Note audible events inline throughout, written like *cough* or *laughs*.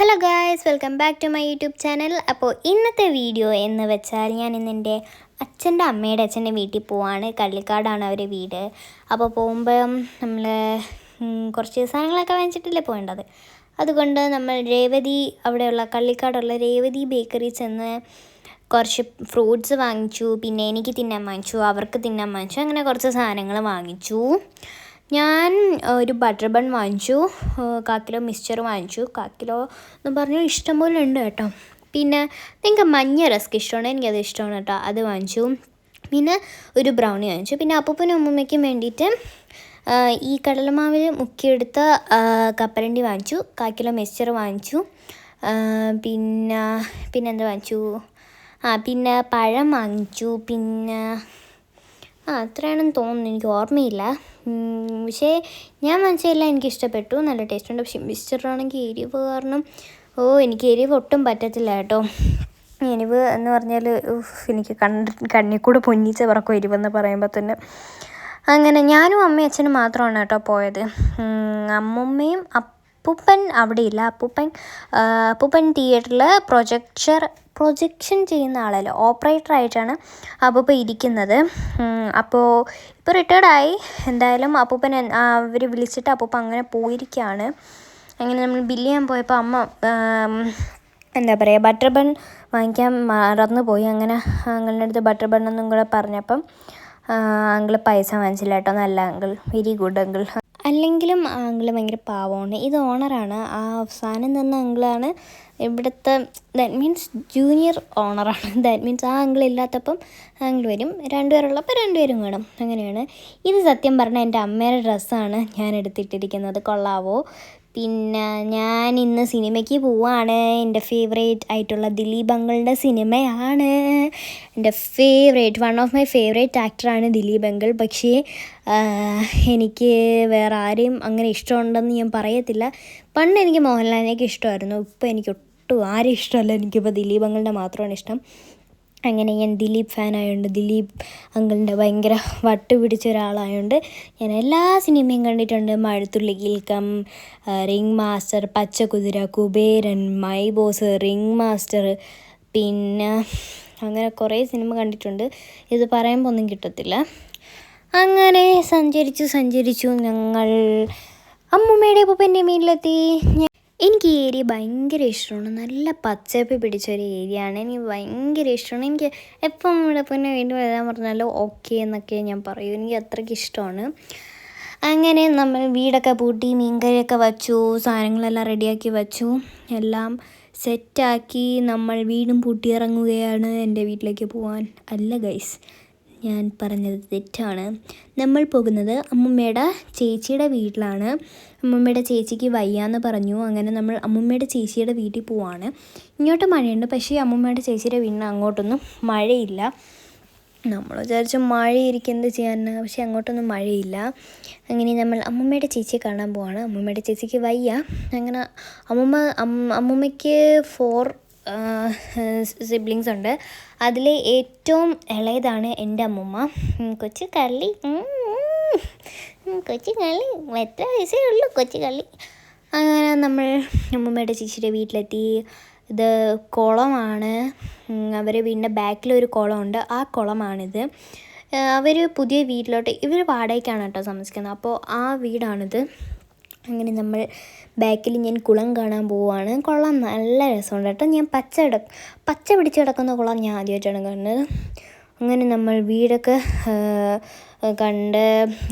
Hello guys welcome back to my YouTube channel അപ്പോൾ ഇന്നത്തെ video എന്ന് വെച്ചാൽ ഞാൻ ഇന്ന് എന്റെ അച്ഛന്റെ അമ്മയുടെ അച്ഛന്റെ വീട്ടിൽ പോവാണ്. കള്ളിക്കാടാണ് അവരുടെ വീട്. അപ്പോൾ പോകുമ്പം നമ്മൾ കുറച്ച് സാധനങ്ങളൊക്കെ വാങ്ങിച്ചിട്ടല്ലേ പോകേണ്ടത്? അതുകൊണ്ട് നമ്മൾ രേവതി അവിടെയുള്ള കള്ളിക്കാടുള്ള രേവതി ബേക്കറി ചെന്ന് കുറച്ച് ഫ്രൂട്ട്സ് വാങ്ങിച്ചു. പിന്നെ എനിക്ക് തിന്നാൻ വാങ്ങിച്ചു അവർക്ക് തിന്നാൻ വാങ്ങിച്ചു അങ്ങനെ കുറച്ച് സാധനങ്ങൾ വാങ്ങിച്ചു. ഞാൻ ഒരു ബട്ടർ ബൺ വാങ്ങിച്ചു. കാ കിലോ മിക്സ്ചർ വാങ്ങിച്ചു. കാ കിലോ എന്ന് പറഞ്ഞാൽ ഇഷ്ടംപോലെ ഉണ്ട് കേട്ടോ. പിന്നെ നിങ്ങൾക്ക് മഞ്ഞ റസ്ക് ഇഷ്ടമാണ്. എനിക്കത് ഇഷ്ടമാണ് കേട്ടോ. അത് വാങ്ങിച്ചു. പിന്നെ ഒരു ബ്രൗണി വാങ്ങിച്ചു. പിന്നെ അപ്പൂപ്പനും അമ്മൂമ്മയ്ക്കും വേണ്ടിയിട്ട് ഈ കടലമാവിൽ മുക്കിയെടുത്ത കപ്പരണ്ടി വാങ്ങിച്ചു. കാ കിലോ മിക്സ്ചർ വാങ്ങിച്ചു പിന്നെ പിന്നെന്താ വാങ്ങിച്ചു? ആ പിന്നെ പഴം വാങ്ങിച്ചു. പിന്നെ ആ അത്രയാണെന്ന് തോന്നുന്നു. എനിക്ക് ഓർമ്മയില്ല. പക്ഷേ ഞാൻ മനസ്സിലായില്ല എനിക്ക് ഇഷ്ടപ്പെട്ടു. നല്ല ടേസ്റ്റ് ഉണ്ട്. പക്ഷേ മിക്സ്ചറാണെങ്കിൽ എരിവ് കാരണം ഓ എനിക്ക് എരിവ് ഒട്ടും പറ്റത്തില്ല കേട്ടോ. എരിവ് എന്ന് പറഞ്ഞാൽ എനിക്ക് കണ്ട് കണ്ണിൽ കൂടെ പൊന്നിച്ച് പറക്കും എരിവെന്ന് പറയുമ്പോൾ തന്നെ. അങ്ങനെ ഞാനും അമ്മയും അച്ഛനും മാത്രമാണ് കേട്ടോ പോയത്. അമ്മുമ്മയും അപ്പൂപ്പൻ അവിടെ ഇല്ല. അപ്പൂപ്പൻ അപ്പൂപ്പൻ തിയേറ്ററിൽ പ്രൊജക്ചർ പ്രൊജക്ഷൻ ചെയ്യുന്ന ആളല്ല ഓപ്പറേറ്റർ ആയിട്ടാണ് അപ്പൂപ്പ ഇരിക്കുന്നത്. അപ്പോൾ ഇപ്പോൾ റിട്ടയർഡായി എന്തായാലും അപ്പൂപ്പൻ അവർ വിളിച്ചിട്ട് അപ്പൂപ്പ അങ്ങനെ പോയിരിക്കുകയാണ് അങ്ങനെ നമ്മൾ ബില്ല് ചെയ്യാൻ പോയപ്പോൾ അമ്മ എന്താ പറയുക ബട്ടർ ബൺ വാങ്ങിക്കാൻ മറന്നു പോയി അങ്ങനെ അങ്കിളിന്റെ അടുത്ത് ബട്ടർ ബൺ എന്നും കൂടെ പറഞ്ഞപ്പം അങ്കിൾ പൈസ വാങ്ങിച്ചില്ല കേട്ടോ. നല്ല അങ്കിൾ വെരി ഗുഡ് അങ്കിൾ. അല്ലെങ്കിലും ആ ഭയങ്കര പാവമാണ്. ഇത് ഓണറാണ്. ആ അവസാനം തന്ന അങ്കിളാണ് ഇവിടുത്തെ ദാറ്റ് മീൻസ് ജൂനിയർ ഓണറാണ് ദാറ്റ് മീൻസ് ആ അങ്കിൾ ഇല്ലാത്തപ്പം അങ്കിൾ വരും. രണ്ടുപേരുള്ളപ്പോൾ രണ്ടുപേരും വേണം അങ്ങനെയാണ്. ഇത് സത്യം പറഞ്ഞാൽ എന്റെ അമ്മയുടെ ഡ്രസ്സാണ് ഞാൻ എടുത്തിട്ടിരിക്കുന്നത്. കൊള്ളാവോ? പിന്നെ ഞാൻ ഇന്ന് സിനിമയ്ക്ക് പോവാണ്. എന്റെ ഫേവറേറ്റ് ആയിട്ടുള്ള ദിലീപ് അങ്കിളിന്റെ സിനിമയാണ്. എന്റെ favourite one of my favourite ആക്ടറാണ് ദിലീപ് അങ്കിൾ. പക്ഷേ എനിക്ക് വേറെ ആരെയും അങ്ങനെ ഇഷ്ടമുണ്ടെന്ന് ഞാൻ പറയത്തില്ല. പണ്ട് എനിക്ക് മോഹൻലാലിനെയൊക്കെ ഇഷ്ടമായിരുന്നു. ഇപ്പോൾ എനിക്ക് ഒട്ടും ആരും ഇഷ്ടമല്ല. എനിക്കിപ്പോൾ ദിലീപ് അങ്കിളിന്റെ മാത്രമാണ് ഇഷ്ടം. അങ്ങനെ ഞാൻ ദിലീപ് ഫാനായതുകൊണ്ട് ദിലീപ് അങ്കിളിന്റെ ഭയങ്കര *laughs* വട്ട് പിടിച്ച ഒരാളായതുകൊണ്ട് ഞാൻ എല്ലാ സിനിമയും കണ്ടിട്ടുണ്ട്. Mazhathullikkilukkam ring master Pachakuthira Kuberan my boss ring master പിന്നെ അങ്ങനെ കുറേ സിനിമ കണ്ടിട്ടുണ്ട്. ഇത് പറയുമ്പോൾ ഒന്നും കിട്ടത്തില്ല. അങ്ങനെ സഞ്ചരിച്ചു സഞ്ചരിച്ചു ഞങ്ങൾ അമ്മൂമ്മയുടെ ഉപ്പന്റെ മീനിലെത്തി എനിക്ക് ഈ ഏരിയ ഭയങ്കര ഇഷ്ടമാണ്. നല്ല പച്ചപ്പ് പിടിച്ച ഒരു ഏരിയ ആണ്. എനിക്ക് ഭയങ്കര ഇഷ്ടമാണ്. എനിക്ക് എപ്പം ഇവിടെ പിന്നെ വീണ്ടും വരാൻ പറഞ്ഞാലും ഓക്കെ എന്നൊക്കെ ഞാൻ പറയൂ. എനിക്ക് അത്രയ്ക്ക് ഇഷ്ടമാണ്. അങ്ങനെ നമ്മൾ വീടൊക്കെ പൂട്ടി മീൻകറിയൊക്കെ വച്ചു സാധനങ്ങളെല്ലാം റെഡിയാക്കി വച്ചു. എല്ലാം സെറ്റാക്കി നമ്മൾ വീടും പൂട്ടിയിറങ്ങുകയാണ് എന്റെ വീട്ടിലേക്ക് പോകാൻ അല്ല ഗൈസ് ഞാൻ പറഞ്ഞത് തെറ്റാണ്. നമ്മൾ പോകുന്നത് അമ്മുമ്മയുടെ ചേച്ചിയുടെ വീട്ടിലാണ്. അമ്മുമ്മയുടെ ചേച്ചിക്ക് വയ്യാന്ന് പറഞ്ഞു. അങ്ങനെ നമ്മൾ അമ്മുമ്മയുടെ ചേച്ചിയുടെ വീട്ടിൽ പോവാണ്. ഇങ്ങോട്ട് മഴയുണ്ട്. പക്ഷേ അമ്മുമ്മയുടെ ചേച്ചിയുടെ വീടിന് അങ്ങോട്ടൊന്നും മഴയില്ല. നമ്മൾ വിചാരിച്ചു മഴയിരിക്കും എന്ത് ചെയ്യാനാണ് പക്ഷേ അങ്ങോട്ടൊന്നും മഴയില്ല. അങ്ങനെ നമ്മൾ അമ്മുമ്മയുടെ ചേച്ചിയെ കാണാൻ പോവാണ്. അമ്മുമ്മയുടെ ചേച്ചിക്ക് വയ്യ. അങ്ങനെ അമ്മുമ്മ അമ്മമ്മയ്ക്ക് ഫോർ സിബ്ലിങ്സ് ഉണ്ട്. അതിൽ ഏറ്റവും ഇളയതാണ് എന്റെ അമ്മുമ്മ. കൊച്ചു കള്ളി. കൊച്ചു കള്ളി. എത്ര വയസ്സേ ഉള്ളൂ കൊച്ചു കള്ളി. അങ്ങനെ നമ്മൾ അമ്മുമ്മയുടെ ചേച്ചിയുടെ വീട്ടിലെത്തി. ഇത് കുളമാണ്. അവർ വീടിന്റെ ബാക്കിലൊരു കുളമുണ്ട്. ആ കുളമാണിത്. അവർ പുതിയ വീട്ടിലോട്ട് ഇവർ വാടകയ്ക്കാണ് കേട്ടോ താമസിക്കുന്നത്. അപ്പോൾ ആ വീടാണിത്. അങ്ങനെ നമ്മൾ ബാക്കിൽ ഞാൻ കുളം കാണാൻ പോവുകയാണ് കുളം നല്ല രസമുണ്ട് കേട്ടോ. ഞാൻ പച്ച കിട പച്ച പിടിച്ച് കിടക്കുന്ന കുളം ഞാൻ ആദ്യമായിട്ടാണ് കാണുന്നത്. അങ്ങനെ നമ്മൾ വീടൊക്കെ കണ്ട്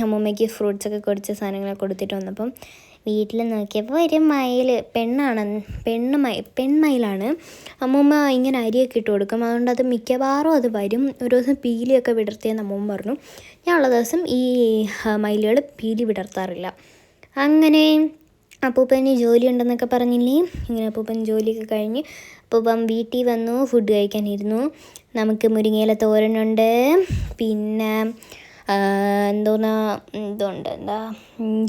അമ്മൂമ്മയ്ക്ക് ഫ്രൂട്ട്സൊക്കെ കൊടുത്ത സാധനങ്ങളൊക്കെ കൊടുത്തിട്ട് വന്നപ്പം വീട്ടിൽ നോക്കിയപ്പോൾ ഒരു മയിൽ പെണ്ണാണ് പെണ്ണ് മയി പെൺമയിലാണ് അമ്മൂമ്മ ഇങ്ങനെ അരിയൊക്കെ ഇട്ട് കൊടുക്കും. അതുകൊണ്ട് അത് മിക്കവാറും അത് വരും. ഒരു ദിവസം പീലിയൊക്കെ വിടർത്തിയെന്ന് അമ്മൂമ്മ പറഞ്ഞു. ഞാൻ ഞാനുള്ള ദിവസം ഈ മയിലുകൾ പീലി വിടർത്താറില്ല. അങ്ങനെ അപ്പൂപ്പന് ജോലി ഉണ്ടെന്നൊക്കെ പറഞ്ഞില്ലേ? ഇങ്ങനെ അപ്പൂപ്പൻ ജോലിയൊക്കെ കഴിഞ്ഞ് അപ്പൂപ്പൻ വീട്ടിൽ വന്നു ഫുഡ് കഴിക്കാനിരുന്നു. നമുക്ക് മുരിങ്ങയില തോരനുണ്ട് പിന്നെ എന്തോന്നാ ഇതുണ്ട് എന്താ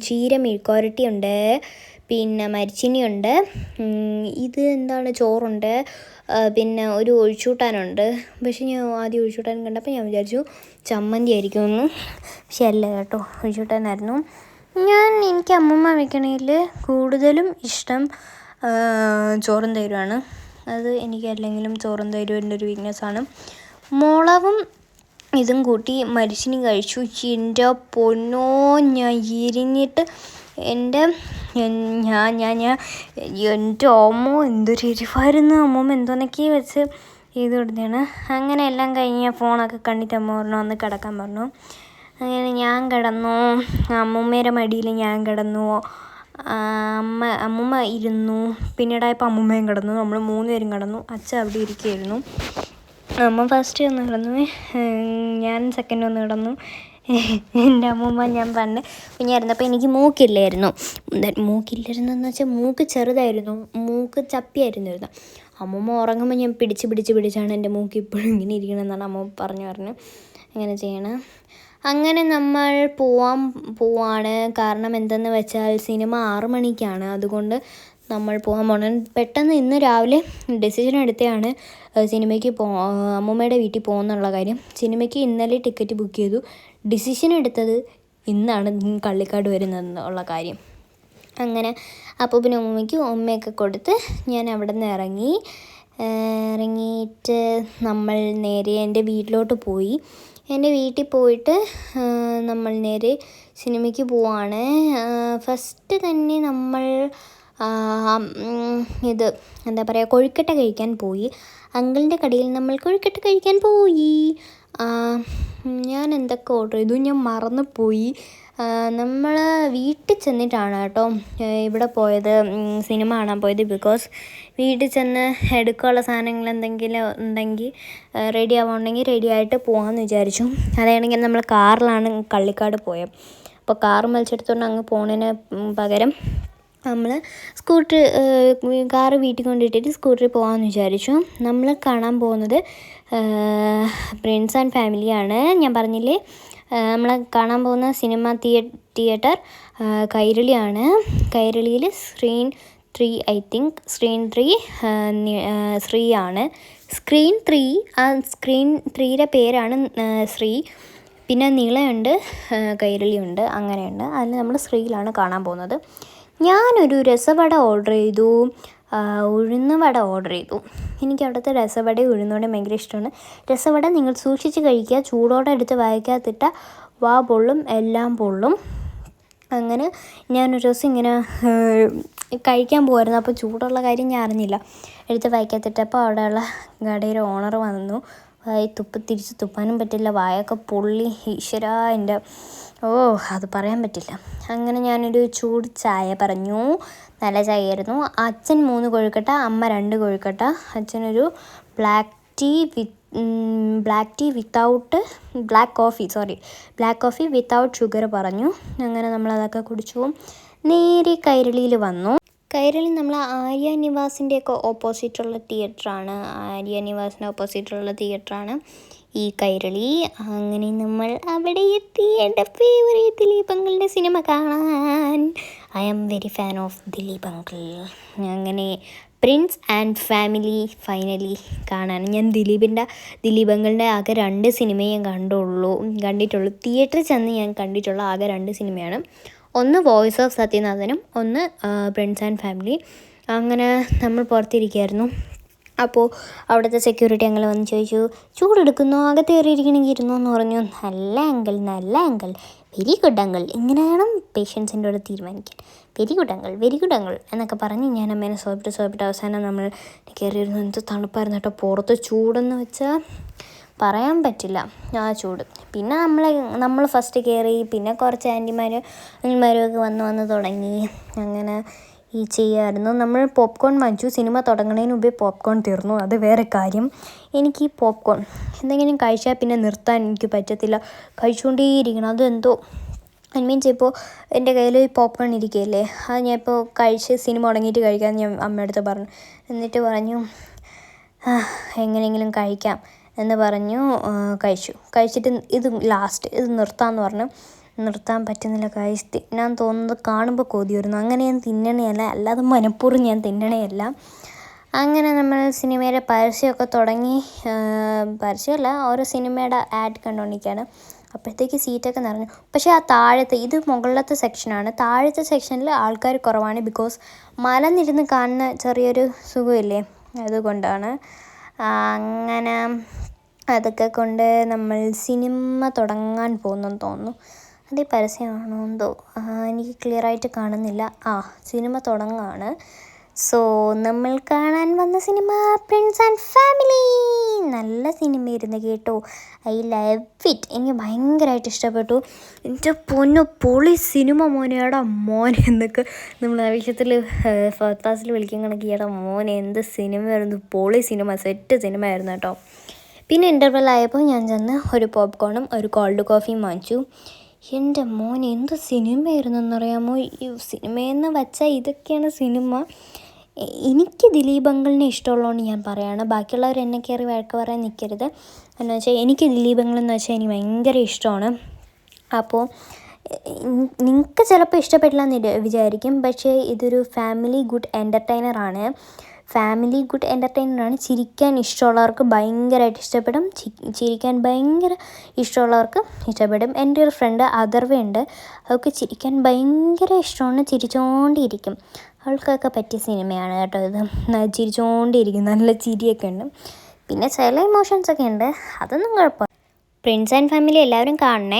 ചീര ഉണ്ട് പിന്നെ മരിച്ചിനിയുണ്ട് ഇത് എന്താണ് ചോറുണ്ട് പിന്നെ ഒരു ഒഴിച്ചൂട്ടാനുണ്ട്. പക്ഷെ ഞാൻ ആദ്യം ഒഴിച്ചൂട്ടാൻ കണ്ടപ്പോൾ ഞാൻ വിചാരിച്ചു ചമ്മന്തി ആയിരിക്കുമെന്ന് പക്ഷെ അല്ല കേട്ടോ ഒഴിച്ചൂട്ടാനായിരുന്നു. ഞാൻ എനിക്ക് അമ്മൂമ്മ വെക്കണതിൽ കൂടുതലും ഇഷ്ടം ചോറും തൈരുമാണ്. അത് എനിക്ക് അല്ലെങ്കിലും ചോറും തൈരും എന്റെ ഒരു വീക്ക്നെസ്സാണ് മുളവും ഇതും കൂട്ടി മരിച്ചിനി കഴിച്ചു. എന്റെ പൊന്നോ ഞാൻ എരിഞ്ഞിട്ട് എന്റെ ഞാൻ ഞാൻ ഞാൻ എന്റെ അമ്മോ എന്തൊരു എരിവായിരുന്നു. അമ്മമ്മ എന്തോന്നൊക്കെ വെച്ച് ചെയ്ത് കൊടുത്തതാണ് അങ്ങനെ എല്ലാം കഴിഞ്ഞ് ഫോണൊക്കെ കണ്ടിട്ട് അമ്മ പറഞ്ഞു അന്ന് കിടക്കാൻ പറഞ്ഞു. അങ്ങനെ ഞാൻ കിടന്നു. അമ്മൂമ്മയുടെ മടിയിൽ ഞാൻ കിടന്നു. അമ്മ അമ്മൂമ്മ ഇരുന്നു. പിന്നീടായപ്പോൾ അമ്മൂമ്മയും കിടന്നു. നമ്മൾ മൂന്ന് പേരും കിടന്നു. അച്ഛൻ അവിടെ ഇരിക്കുകയായിരുന്നു അമ്മ ഫസ്റ്റ് ഒന്ന് കിടന്നു. ഞാൻ സെക്കൻഡ് ഒന്ന് കിടന്നു. എന്റെ അമ്മൂമ്മ ഞാൻ പണ്ട് കുഞ്ഞായിരുന്നപ്പോൾ എനിക്ക് മൂക്കില്ലായിരുന്നു. മൂക്കില്ലായിരുന്നു എന്ന് വെച്ചാൽ മൂക്ക് ചെറുതായിരുന്നു. മൂക്ക് ചപ്പിയായിരുന്നു ഇരുന്നു അമ്മൂമ്മ ഉറങ്ങുമ്പോൾ ഞാൻ പിടിച്ച് പിടിച്ച് പിടിച്ചാണ് എന്റെ മൂക്ക് ഇപ്പോഴും ഇങ്ങനെ ഇരിക്കണമെന്നാണ് അമ്മ പറഞ്ഞു പറഞ്ഞു. അങ്ങനെ ചെയ്യണം. അങ്ങനെ നമ്മൾ പോവാൻ പോവാണ്. കാരണം എന്തെന്ന് വെച്ചാൽ സിനിമ ആറ് മണിക്കാണ്. അതുകൊണ്ട് നമ്മൾ പോകാൻ പോകണം പെട്ടെന്ന് ഇന്ന് രാവിലെ ഡെസിഷൻ എടുത്തതാണ് സിനിമയ്ക്ക് പോ അമ്മൂമ്മയുടെ വീട്ടിൽ പോകുന്നുള്ള കാര്യം. സിനിമയ്ക്ക് ഇന്നലെ ടിക്കറ്റ് ബുക്ക് ചെയ്തു. ഡിസിഷൻ എടുത്തത് ഇന്നാണ് കള്ളിക്കാട് വരുന്നതെന്നുള്ള കാര്യം. അങ്ങനെ അപ്പൂപ്പനും അമ്മൂമ്മയ്ക്കും ഉമ്മയൊക്കെ കൊടുത്ത് ഞാൻ അവിടെ നിന്ന് ഇറങ്ങി ഇറങ്ങിയിട്ട് നമ്മൾ നേരെ എന്റെ വീട്ടിലോട്ട് പോയി. എന്റെ വീട്ടിൽ പോയിട്ട് നമ്മൾ നേരെ സിനിമയ്ക്ക് പോവാണ്. ഫസ്റ്റ് തന്നെ നമ്മൾ ഇത് എന്താ പറയുക കൊഴുക്കട്ട കഴിക്കാൻ പോയി. അങ്കിളിന്റെ കടയിൽ നമ്മൾ കൊഴുക്കട്ട കഴിക്കാൻ പോയി. ഞാൻ എന്തൊക്കെ ഓർഡർ ചെയ്തു? ഞാൻ മറന്നു പോയി. നമ്മൾ വീട്ടിൽ ചെന്നിട്ടാണ് കേട്ടോ ഇവിടെ പോയത് സിനിമ കാണാൻ പോയത് ബിക്കോസ് വീട്ടിൽ ചെന്ന് എടുക്കാനുള്ള സാധനങ്ങൾ എന്തെങ്കിലും ഉണ്ടെങ്കിൽ റെഡി ആവുകയാണെങ്കിൽ റെഡി ആയിട്ട് പോകാമെന്ന് വിചാരിച്ചു. അതാണെങ്കിൽ നമ്മൾ കാറിലാണ് കള്ളിക്കാട് പോയത്. അപ്പോൾ കാർ മത്സരത്തോണ്ട് അങ്ങ് പോണതിന് പകരം നമ്മൾ സ്കൂട്ടർ കാർ വീട്ടിൽ കൊണ്ടിട്ടിട്ട് സ്കൂട്ടറിൽ പോകാമെന്ന് വിചാരിച്ചു. നമ്മൾ കാണാൻ പോകുന്നത് പ്രിൻസ് ആൻഡ് ഫാമിലിയാണ് ഞാൻ പറഞ്ഞില്ലേ നമ്മൾ കാണാൻ പോകുന്ന സിനിമ തിയ തിയേറ്റർ കൈരളിയാണ്. കൈരളിയിൽ screen three I think screen three ആണ്. സ്ക്രീൻ ത്രീ ആ സ്ക്രീൻ ത്രീയുടെ പേരാണ് ശ്രീ. പിന്നെ നീളയുണ്ട് കൈരളിയുണ്ട് അങ്ങനെയുണ്ട്. അതിൽ നമ്മൾ ശ്രീയിലാണ് കാണാൻ പോകുന്നത്. ഞാനൊരു രസവട ഓർഡർ ചെയ്തു. ഉഴുന്ന് വട ഓർഡർ ചെയ്തു. എനിക്ക് അവിടുത്തെ രസവടയും ഉഴുന്നുവടയും ഭയങ്കര ഇഷ്ടമാണ്. രസവട നിങ്ങൾ സൂക്ഷിച്ച് കഴിക്കുക. ചൂടോടെ എടുത്ത് വായിക്കാത്തിട്ട വാ പൊള്ളും എല്ലാം പൊള്ളും. അങ്ങനെ ഞാനൊരു ദിവസം ഇങ്ങനെ കഴിക്കാൻ പോകുമായിരുന്നു അപ്പോൾ ചൂടുള്ള കാര്യം ഞാൻ അറിഞ്ഞില്ല. എടുത്ത് വായിക്കാത്തിട്ടപ്പോൾ അവിടെയുള്ള കടയുടെ ഓണർ വന്നു. വായി തുപ്പ് തിരിച്ച് തുപ്പാനും പറ്റില്ല. വായൊക്കെ പൊള്ളി. ഈശ്വരാ എന്റെ. ഓ അത് പറയാൻ പറ്റില്ല. അങ്ങനെ ഞാനൊരു ചൂട് ചായ പറഞ്ഞു. നല്ല ചായ ആയിരുന്നു അച്ഛൻ മൂന്ന് കൊഴുക്കട്ട അമ്മ രണ്ട് കൊഴുക്കട്ട. അച്ഛനൊരു black tea with black tea without black coffee sorry black coffee without sugar പറഞ്ഞു. അങ്ങനെ നമ്മളതൊക്കെ കുടിച്ചു. നേരെ കൈരളിയിൽ വന്നു. കൈരളി നമ്മൾ ആര്യ നിവാസിന്റെയൊക്കെ ഓപ്പോസിറ്റുള്ള തിയേറ്ററാണ് ആര്യ നിവാസിന്റെ ഓപ്പോസിറ്റുള്ള തിയേറ്ററാണ് ഈ കൈരളി. അങ്ങനെ നമ്മൾ അവിടെ എത്തി. എന്റെ ഫേവറേറ്റ് ദിലീപ് അങ്കിളിന്റെ സിനിമ കാണാൻ. I am very fan of Dileep uncle അങ്ങനെ പ്രിൻസ് ആൻഡ് ഫാമിലി ഫൈനലി കാണാൻ. ഞാൻ ദിലീപിന്റെ ദിലീപ് അങ്കിളിന്റെ ആകെ രണ്ട് സിനിമയും കണ്ടുള്ളൂ. കണ്ടിട്ടുള്ളൂ. തിയേറ്ററിൽ ചെന്ന് ഞാൻ കണ്ടിട്ടുള്ള ആകെ രണ്ട് സിനിമയാണ് ഒന്ന് വോയിസ് ഓഫ് സത്യനാഥനും ഒന്ന് ഫ്രണ്ട്സ് ആൻഡ് ഫാമിലി അങ്ങനെ നമ്മൾ പുറത്തിരിക്കുകയായിരുന്നു. അപ്പോൾ അവിടുത്തെ സെക്യൂരിറ്റി അങ്കിൾ വന്ന് ചോദിച്ചു ചൂടെടുക്കുന്നു? അകത്ത് കയറിയിരിക്കണമെങ്കിൽ ഇരുന്നു എന്ന് പറഞ്ഞു. നല്ല അങ്കിൾ നല്ല അങ്കിൾ വെരി ഗുഡ് അങ്കിൾ ഇങ്ങനെയാണ് പേഷ്യൻസിന്റെ കൂടെ തീരുമാനിക്കാൻ. Very good uncle very good uncle എന്നൊക്കെ പറഞ്ഞ് ഞാൻ അമ്മേനെ സോപ്പിട്ട് സോപ്പിട്ട് അവസാനം നമ്മൾ കയറിയിരുന്നു. എന്ത് തണുപ്പായിരുന്നു കേട്ടോ. പുറത്ത് ചൂടെന്ന് വെച്ചാൽ പറയാൻ പറ്റില്ല. ആ ചൂട്. പിന്നെ നമ്മൾ നമ്മൾ ഫസ്റ്റ് കയറി പിന്നെ കുറച്ച് ആന്റിമാർ ഒക്കെ വന്ന് വന്ന് തുടങ്ങി. അങ്ങനെ ഈ ചെയ്യായിരുന്നു. നമ്മൾ പോപ്കോൺ വാങ്ങിച്ചു. സിനിമ തുടങ്ങുന്നതിന് മുമ്പേ പോപ്കോൺ തീർന്നു. അത് വേറെ കാര്യം. എനിക്ക് ഈ പോപ്കോൺ എന്തെങ്കിലും കഴിച്ചാൽ പിന്നെ നിർത്താൻ എനിക്ക് പറ്റത്തില്ല. കഴിച്ചുകൊണ്ടേയിരിക്കണം അതെന്തോ. ഐ മീൻസ് ഇപ്പോൾ എന്റെ കയ്യിൽ പോപ്കോൺ ഇരിക്കുകയല്ലേ? അത് ഞാൻ ഇപ്പോൾ കഴിച്ച് സിനിമ തുടങ്ങിയിട്ട് കഴിക്കാമെന്ന് ഞാൻ അമ്മയടുത്ത് പറഞ്ഞു. എന്നിട്ട് പറഞ്ഞു എങ്ങനെയെങ്കിലും കഴിക്കാം. എന്ന് പറഞ്ഞു കഴിച്ചു. കഴിച്ചിട്ട് ഇത് ലാസ്റ്റ് ഇത് നിർത്താമെന്ന് പറഞ്ഞു. നിർത്താൻ പറ്റുന്നില്ല കഴിച്ച് തിന്നാൻ തോന്നുന്നത് കാണുമ്പോൾ കൊതി വരുന്നു അങ്ങനെ ഞാൻ തിന്നണയല്ല അല്ലാതെ മനഃപൂർവം ഞാൻ തിന്നണയല്ല. അങ്ങനെ നമ്മൾ സിനിമയുടെ പരസ്യമൊക്കെ തുടങ്ങി പരസ്യമല്ല ഓരോ സിനിമയുടെ ആഡ് കണ്ടുകൊണ്ടിരിക്കുകയാണ് അപ്പോഴത്തേക്ക് സീറ്റൊക്കെ നിറഞ്ഞു. പക്ഷേ ആ താഴത്തെ ഇത് മുകളിലത്തെ സെക്ഷനാണ് താഴത്തെ സെക്ഷനിൽ ആൾക്കാർ കുറവാണ് ബിക്കോസ് മലന്നിരുന്ന് കാണുന്ന ചെറിയൊരു സുഖമില്ലേ? അതുകൊണ്ടാണ്. അങ്ങനെ അതൊക്കെ കൊണ്ട് നമ്മൾ സിനിമ തുടങ്ങാൻ പോകുന്നെന്ന് തോന്നുന്നു. അതേ പരസ്യമാണോ എന്തോ? എനിക്ക് ക്ലിയറായിട്ട് കാണുന്നില്ല. ആ സിനിമ തുടങ്ങുകയാണ് സോ നമ്മൾ കാണാൻ വന്ന സിനിമ പ്രിൻസ് ആൻഡ് ഫാമിലി നല്ല സിനിമയായിരുന്നു കേട്ടോ. ഐ ലവ് ഇറ്റ് എനിക്ക് ഭയങ്കരമായിട്ട് ഇഷ്ടപ്പെട്ടു. എന്റെ പൊന്നു പൊളി സിനിമ മോനെടാ മോനെ എന്നൊക്കെ നമ്മൾ ആവശ്യത്തിൽ ഫസ്റ്റ് ക്ലാസ്സിൽ വിളിക്കാൻ കണക്ക് ഏടാ മോനെ എന്ത് സിനിമയായിരുന്നു പൊളി സിനിമ സെറ്റ് സിനിമ ആയിരുന്നു കേട്ടോ. പിന്നെ ഇന്റർവെൽ ആയപ്പോൾ ഞാൻ ചെന്ന് ഒരു പോപ്കോണും ഒരു കോൾഡ് കോഫിയും വാങ്ങിച്ചു. എന്റെ മോൻ എന്ത് സിനിമയായിരുന്നു എന്നറിയാമോ? ഈ സിനിമയെന്ന് വെച്ചാൽ ഇതൊക്കെയാണ് സിനിമ എനിക്ക് ദിലീപ് അങ്കിളിനെ ഇഷ്ടമുള്ളതുകൊണ്ട് ഞാൻ പറയുകയാണ് ബാക്കിയുള്ളവർ എന്നെ കയറി വഴക്ക് പറയാൻ നിൽക്കരുത് എന്ന് വെച്ചാൽ എനിക്ക് ദിലീപ് അങ്കിളെന്ന് വെച്ചാൽ എനിക്ക് ഭയങ്കര ഇഷ്ടമാണ്. അപ്പോൾ നിങ്ങൾക്ക് ചിലപ്പോൾ ഇഷ്ടപ്പെട്ടില്ല എന്ന് വിചാരിക്കും. പക്ഷേ ഇതൊരു ഫാമിലി ഗുഡ് എന്റർടൈനറാണ് ഫാമിലി ഗുഡ് എന്റർടൈനറാണ് ചിരിക്കാൻ ഇഷ്ടമുള്ളവർക്ക് ഭയങ്കരമായിട്ട് ഇഷ്ടപ്പെടും. ചിരിക്കാൻ ഭയങ്കര ഇഷ്ടമുള്ളവർക്ക് ഇഷ്ടപ്പെടും. എന്റെ ഒരു ഫ്രണ്ട് അഥർവ ഉണ്ട് അവൾക്ക് ചിരിക്കാൻ ഭയങ്കര ഇഷ്ടമാണ്. ചിരിച്ചുകൊണ്ടിരിക്കും അവൾക്കൊക്കെ പറ്റിയ സിനിമയാണ് കേട്ടോ ഇത്. ചിരിച്ചുകൊണ്ടിരിക്കും നല്ല ചിരിയൊക്കെ ഉണ്ട്. പിന്നെ ചില ഇമോഷൻസൊക്കെ ഉണ്ട്. അതൊന്നും കുഴപ്പമില്ല. ഫ്രണ്ട്സ് ആൻഡ് ഫാമിലി എല്ലാവരും കാണണേ.